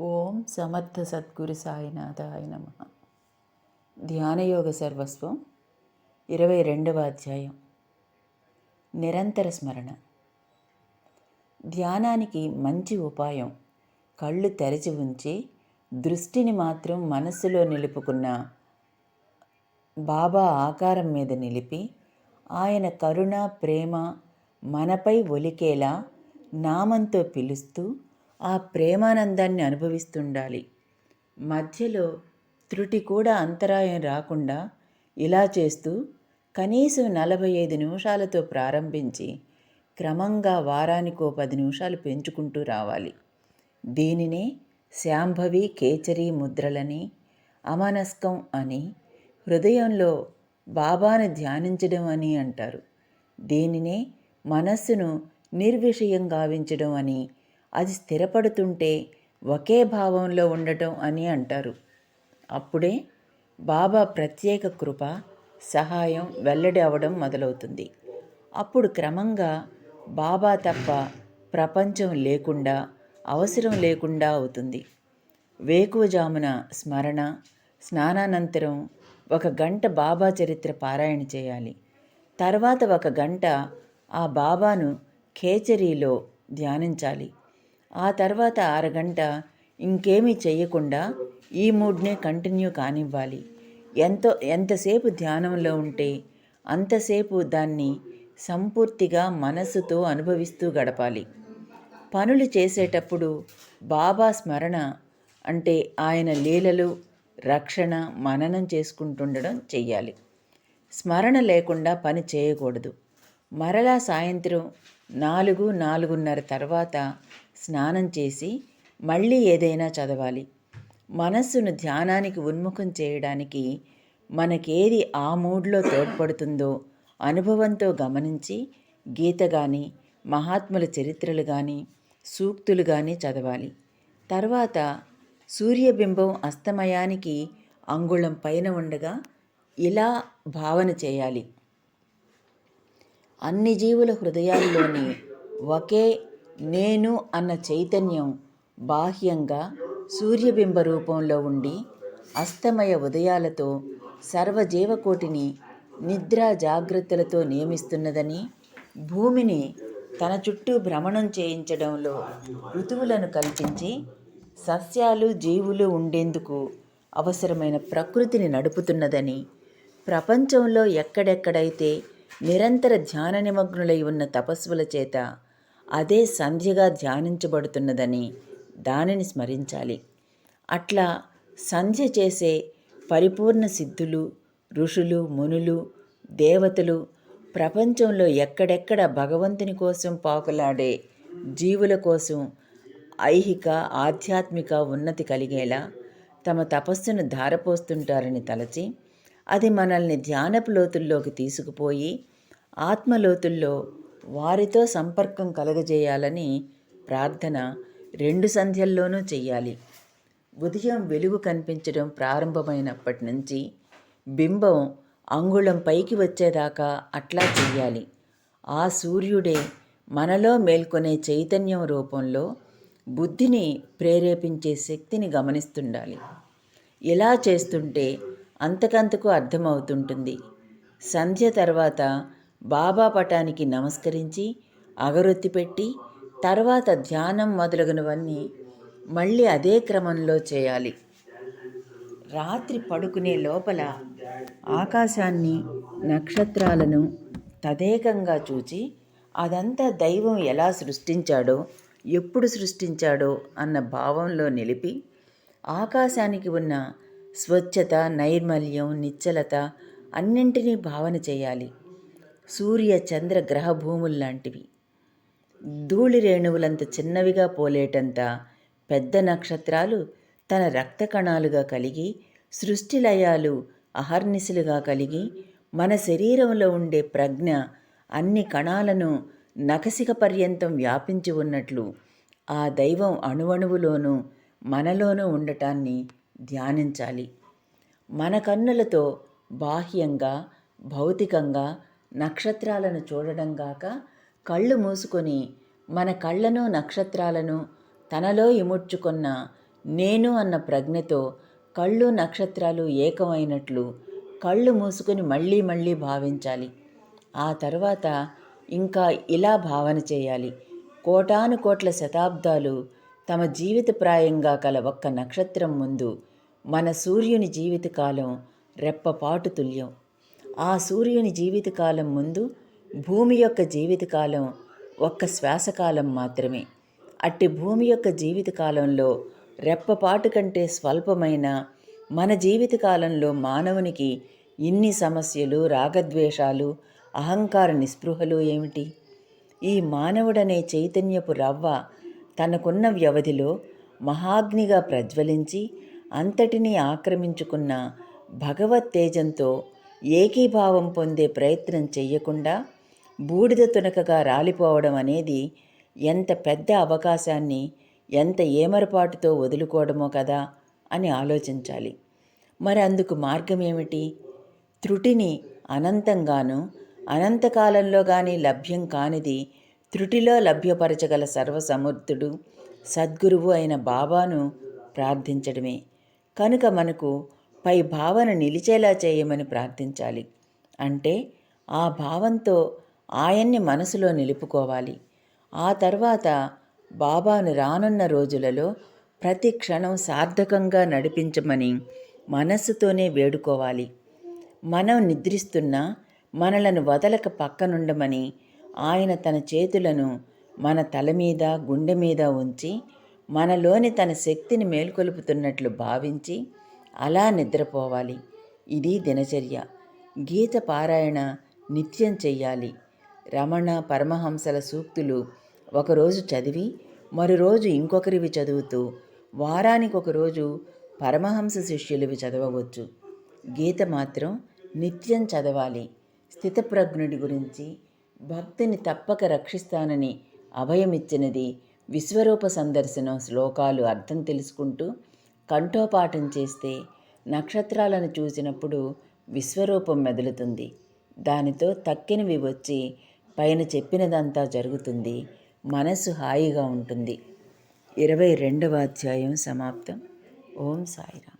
ఓం సమర్థ సద్గురు సాయినాథాయ నమ. ధ్యానయోగ సర్వస్వం ఇరవై రెండవ అధ్యాయం. నిరంతర స్మరణ. ధ్యానానికి మంచి ఉపాయం కళ్ళు తెరచి ఉంచి దృష్టిని మాత్రం మనస్సులో నిలుపుకున్న బాబా ఆకారం మీద నిలిపి ఆయన కరుణ ప్రేమ మనపై ఒలికేలా నామంతో పిలుస్తూ ఆ ప్రేమానందాన్ని అనుభవిస్తుండాలి. మధ్యలో త్రుటి కూడా అంతరాయం రాకుండా ఇలా చేస్తూ కనీసం నలభై ఐదు నిమిషాలతో ప్రారంభించి క్రమంగా వారానికో పది నిమిషాలు పెంచుకుంటూ రావాలి. దీనినే శాంభవి కేచరి ముద్రలని అమనస్కం అని హృదయంలో బాబాను ధ్యానించడం అని అంటారు. దీనినే మనస్సును నిర్విషయం గావించడం అని అది స్థిరపడుతుంటే ఒకే భావంలో ఉండటం అని అంటారు. అప్పుడే బాబా ప్రత్యేక కృప సహాయం వెల్లడి అవడం మొదలవుతుంది. అప్పుడు క్రమంగా బాబా తప్ప ప్రపంచం లేకుండా అవసరం లేకుండా అవుతుంది. వేకువజామున స్మరణ స్నానానంతరం ఒక గంట బాబా చరిత్ర పారాయణ చేయాలి. తర్వాత ఒక గంట ఆ బాబాను ఖేచరీలో ధ్యానించాలి. ఆ తర్వాత అరగంట ఇంకేమీ చేయకుండా ఈ మూడ్నే కంటిన్యూ కానివ్వాలి. ఎంతో ఎంతసేపు ధ్యానంలో ఉంటే అంతసేపు దాన్ని సంపూర్తిగా మనస్సుతో అనుభవిస్తూ గడపాలి. పనులు చేసేటప్పుడు బాబా స్మరణ అంటే ఆయన లీలలు రక్షణ మననం చేసుకుంటుండడం చెయ్యాలి. స్మరణ లేకుండా పని చేయకూడదు. మరలా సాయంత్రం నాలుగు నాలుగున్నర తర్వాత స్నానం చేసి మళ్ళీ ఏదైనా చదవాలి. మనస్సును ధ్యానానికి ఉన్ముఖం చేయడానికి మనకేది ఆ మూడ్లో తోడ్పడుతుందో అనుభవంతో గమనించి గీత కానీ మహాత్ముల చరిత్రలు కానీ సూక్తులు కానీ చదవాలి. తర్వాత సూర్యబింబం అస్తమయానికి అంగుళం పైన ఉండగా ఇలా భావన చేయాలి. అన్ని జీవుల హృదయాల్లోని ఒకే నేను అన్న చైతన్యం బాహ్యంగా సూర్యబింబ రూపంలో ఉండి అస్తమయ ఉదయాలతో సర్వజీవకోటిని నిద్ర జాగ్రత్తలతో నియమిస్తున్నదని భూమిని తన చుట్టూ భ్రమణం చేయించడంలో ఋతువులను కల్పించి సస్యాలు జీవులు ఉండేందుకు అవసరమైన ప్రకృతిని నడుపుతున్నదని ప్రపంచంలో ఎక్కడెక్కడైతే నిరంతర ధ్యాన నిమగ్నులై ఉన్న తపస్సుల చేత అదే సంధ్యగా ధ్యానించబడుతున్నదని దానిని స్మరించాలి. అట్లా సంధ్య చేసే పరిపూర్ణ సిద్ధులు ఋషులు మునులు దేవతలు ప్రపంచంలో ఎక్కడెక్కడ భగవంతుని కోసం పాకులాడే జీవుల కోసం ఐహిక ఆధ్యాత్మిక ఉన్నతి కలిగేలా తమ తపస్సును ధారపోస్తుంటారని తలచి అది మనల్ని ధ్యానపు లోతుల్లోకి తీసుకుపోయి ఆత్మలోతుల్లో వారితో సంపర్కం కలగజేయాలని ప్రార్థన రెండు సంధ్యల్లోనూ చెయ్యాలి. ఉదయం వెలుగు కనిపించడం ప్రారంభమైనప్పటి నుంచి బింబం అంగుళం పైకి వచ్చేదాకా అట్లా చెయ్యాలి. ఆ సూర్యుడే మనలో మేల్కొనే చైతన్యం రూపంలో బుద్ధిని ప్రేరేపించే శక్తిని గమనిస్తుండాలి. ఇలా చేస్తుంటే అంతకంతకు అర్థమవుతుంటుంది. సంధ్య తర్వాత బాబా పటానికి నమస్కరించి అగరొత్తి పెట్టి తర్వాత ధ్యానం మొదలగునవన్నీ మళ్ళీ అదే క్రమంలో చేయాలి. రాత్రి పడుకునే లోపల ఆకాశాన్ని నక్షత్రాలను తదేకంగా చూచి అదంతా దైవం ఎలా సృష్టించాడో ఎప్పుడు సృష్టించాడో అన్న భావంలో నిలిపి ఆకాశానికి ఉన్న స్వచ్ఛత నైర్మల్యం నిశ్చలత అన్నింటినీ భావన చేయాలి. సూర్య చంద్ర గ్రహ భూముల్లాంటివి ధూళి రేణువులంత చిన్నవిగా పోలేటంత పెద్ద నక్షత్రాలు తన రక్త కణాలుగా కలిగి సృష్టి లయాలు అహర్నిశలుగా కలిగి మన శరీరంలో ఉండే ప్రజ్ఞ అన్ని కణాలను నకసిక పర్యంతం వ్యాపించి ఉన్నట్లు ఆ దైవం అణువణువులోనూ మనలోనూ ఉండటాన్ని ధ్యానించాలి. మన కన్నులతో బాహ్యంగా భౌతికంగా నక్షత్రాలను చూడడం గాక కళ్ళు మూసుకొని మన కళ్ళను నక్షత్రాలను తనలో ఇముడ్చుకున్న నేను అన్న ప్రజ్ఞతో కళ్ళు నక్షత్రాలు ఏకమైనట్లు కళ్ళు మూసుకొని మళ్ళీ మళ్ళీ భావించాలి. ఆ తర్వాత ఇంకా ఇలా భావన చేయాలి. కోటాను కోట్ల శతాబ్దాలు తమ జీవితప్రాయంగా కల ఒక్క నక్షత్రం ముందు మన సూర్యుని జీవితకాలం రెప్పపాటు తుల్యం. ఆ సూర్యుని జీవితకాలం ముందు భూమి యొక్క జీవితకాలం ఒక్క శ్వాసకాలం మాత్రమే. అట్టి భూమి యొక్క జీవితకాలంలో రెప్పపాటు కంటే స్వల్పమైన మన జీవితకాలంలో మానవునికి ఇన్ని సమస్యలు రాగద్వేషాలు అహంకార నిస్పృహలు ఏమిటి? ఈ మానవుడనే చైతన్యపు రవ్వ తనకున్న వ్యవధిలో మహాగ్నిగా ప్రజ్వలించి అంతటినీ ఆక్రమించుకున్న భగవత్ తేజంతో ఏకీభావం పొందే ప్రయత్నం చెయ్యకుండా బూడిద తునకగా రాలిపోవడం అనేది ఎంత పెద్ద అవకాశాన్ని ఎంత ఏమరపాటుతో వదులుకోవడమో కదా అని ఆలోచించాలి. మరి అందుకు మార్గం ఏమిటి త్రుటిని అనంతంగాను అనంతకాలంలో కానీ లభ్యం కానిది త్రుటిలో లభ్యపరచగల సర్వసమర్థుడు సద్గురువు అయిన బాబాను ప్రార్థించడమే. కనుక మనకు పై భావన నిలిచేలా చేయమని ప్రార్థించాలి. అంటే ఆ భావంతో ఆయన్ని మనసులో నిలుపుకోవాలి. ఆ తర్వాత బాబాను రానున్న రోజులలో ప్రతి క్షణం సార్థకంగా నడిపించమని మనస్సుతోనే వేడుకోవాలి. మనం నిద్రిస్తున్నా మనలను వదలక పక్కనుండమని ఆయన తన చేతులను మన తల మీద గుండె మీద ఉంచి మనలోని తన శక్తిని మేల్కొలుపుతున్నట్లు భావించి అలా నిద్రపోవాలి. ఇది దినచర్య. గీత పారాయణ నిత్యం చెయ్యాలి. రమణ పరమహంసల సూక్తులు ఒకరోజు చదివి మరో రోజు ఇంకొకరివి చదువుతూ వారానికి ఒకరోజు పరమహంస శిష్యులవి చదవవచ్చు. గీత మాత్రం నిత్యం చదవాలి. స్థితప్రజ్ఞుడి గురించి భక్తిని తప్పక రక్షిస్తానని అభయమిచ్చినది విశ్వరూప సందర్శనం శ్లోకాలు అర్థం తెలుసుకుంటూ కంఠోపాఠం చేస్తే నక్షత్రాలను చూసినప్పుడు విశ్వరూపం మెదులుతుంది. దానితో తక్కినవి వచ్చి పైన చెప్పినదంతా జరుగుతుంది. మనసు హాయిగా ఉంటుంది. ఇరవై రెండవ అధ్యాయం సమాప్తం. ఓం సాయిరా